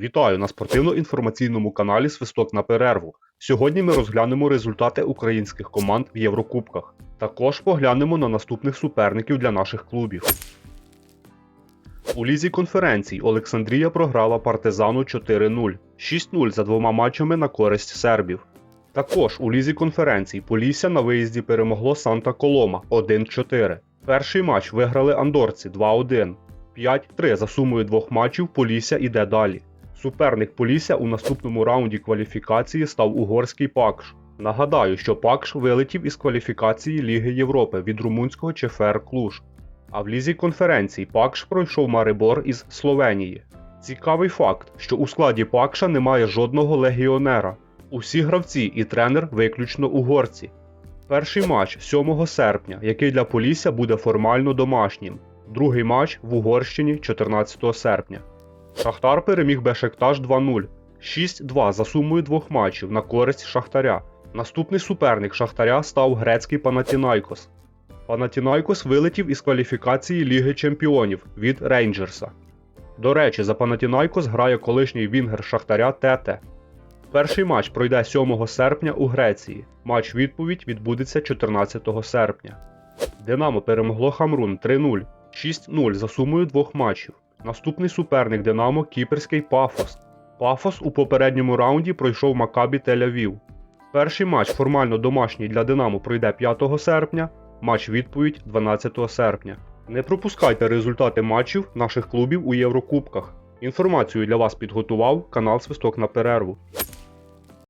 Вітаю на спортивно-інформаційному каналі Свисток на перерву. Сьогодні ми розглянемо результати українських команд в Єврокубках. Також поглянемо на наступних суперників для наших клубів. У лізі конференцій Олександрія програла партизану 4-0, 6-0 за двома матчами на користь сербів. Також у лізі конференцій Полісся на виїзді перемогло Санта Колома 1-4. Перший матч виграли андорці 2-1. 5-3 за сумою двох матчів Полісся іде далі. Суперник Полісся у наступному раунді кваліфікації став угорський Пакш. Нагадаю, що Пакш вилетів із кваліфікації Ліги Європи від румунського ЧФР Клуж. А в лізі конференцій Пакш пройшов Марибор із Словенії. Цікавий факт, що у складі Пакша немає жодного легіонера. Усі гравці і тренер виключно угорці. Перший матч 7 серпня, який для Полісся буде формально домашнім. Другий матч в Угорщині 14 серпня. Шахтар переміг Бешектаж 2-0, 6-2 за сумою двох матчів на користь Шахтаря. Наступний суперник Шахтаря став грецький Панатінайкос. Панатінайкос вилетів із кваліфікації Ліги Чемпіонів від Рейнджерса. До речі, за Панатінайкос грає колишній Вінгер Шахтаря Тете. Перший матч пройде 7 серпня у Греції. Матч відповідь відбудеться 14 серпня. Динамо перемогло Хамрун 3-0, 6-0 за сумою двох матчів. Наступний суперник Динамо кіперський Пафос. Пафос у попередньому раунді пройшов Макабі Тель-Авів. Перший матч формально домашній для Динамо пройде 5 серпня, матч відповідь 12 серпня. Не пропускайте результати матчів наших клубів у Єврокубках. Інформацію для вас підготував канал Свисток на перерву.